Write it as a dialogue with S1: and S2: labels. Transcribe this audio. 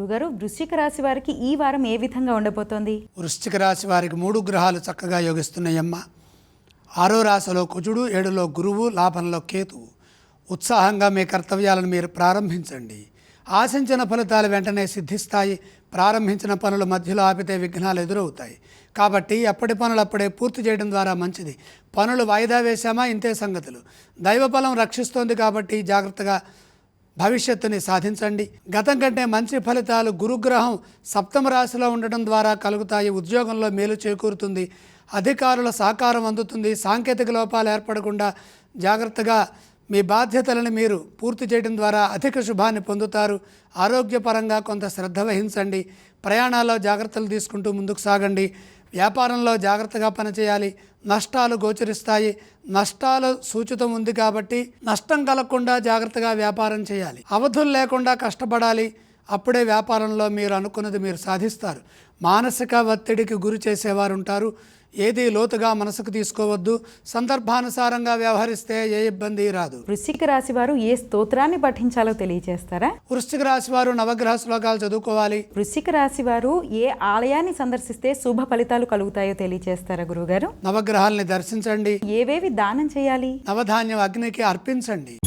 S1: గురుగారు వృశ్చిక రాశి వారికి ఈ వారం ఏ విధంగా ఉండబోతోంది?
S2: వృశ్చిక రాశి వారికి మూడు గ్రహాలు చక్కగా యోగిస్తున్నాయమ్మ. ఆరో రాశిలో కుజుడు ఏడులో గురువు లాభంలో కేతువు ఉత్సాహంగా మీ కర్తవ్యాలను మీరు ప్రారంభించండి. ఆశించిన ఫలితాలు వెంటనే సిద్ధిస్తాయి. ప్రారంభించిన పనులు మధ్యలో ఆపితే విఘ్నాలు ఎదురవుతాయి. కాబట్టి ఎప్పటి పనులు అప్పుడే పూర్తి చేయడం ద్వారా మంచిది. పనులు వాయిదా వేశామా? ఇంతే సంగతులు. దైవబలం రక్షిస్తోంది కాబట్టి జాగ్రత్తగా భవిష్యత్తుని సాధించండి. గతం కంటే మంచి ఫలితాలు గురుగ్రహం సప్తమ రాశిలో ఉండటం ద్వారా కలుగుతాయి. ఉద్యోగంలో మేలు చేకూరుతుంది. అధికారుల సహకారం అందుతుంది. సాంకేతిక లోపాలు ఏర్పడకుండా జాగ్రత్తగా మీ బాధ్యతలను మీరు పూర్తి చేయడం ద్వారా అధిక శుభాన్ని పొందుతారు. ఆరోగ్యపరంగా కొంత శ్రద్ధ వహించండి. ప్రయాణాల్లో జాగ్రత్తలు తీసుకుంటూ ముందుకు సాగండి. వ్యాపారంలో జాగ్రత్తగా పనిచేయాలి. నష్టాలు గోచరిస్తాయి. నష్టాలు సూచితం ఉంది కాబట్టి నష్టం కలగకుండా జాగ్రత్తగా వ్యాపారం చేయాలి. అవధులు లేకుండా కష్టపడాలి. అప్పుడే వ్యాపారంలో మీరు అనుకున్నది మీరు సాధిస్తారు. మానసిక ఒత్తిడికి గురి చేసేవారు ఉంటారు ఏది లోతుగా మనసుకు తీసుకోవద్దు సందర్భానుసారంగా వ్యవహరిస్తే ఏ ఇబ్బంది రాదు.
S1: వృశ్చిక రాశి వారు ఏ స్తోత్రాన్ని పఠించాలో తెలియజేస్తారా?
S2: వృశ్చిక రాశి వారు నవగ్రహ శ్లోకాలు చదువుకోవాలి.
S1: వృశ్చిక రాశి వారు ఏ ఆలయాన్ని సందర్శిస్తే శుభ ఫలితాలు కలుగుతాయో తెలియజేస్తారా గురుగారు?
S2: నవగ్రహాల్ని దర్శించండి.
S1: ఏవేవి దానం చేయాలి?
S2: నవధాన్యం అగ్నికి అర్పించండి.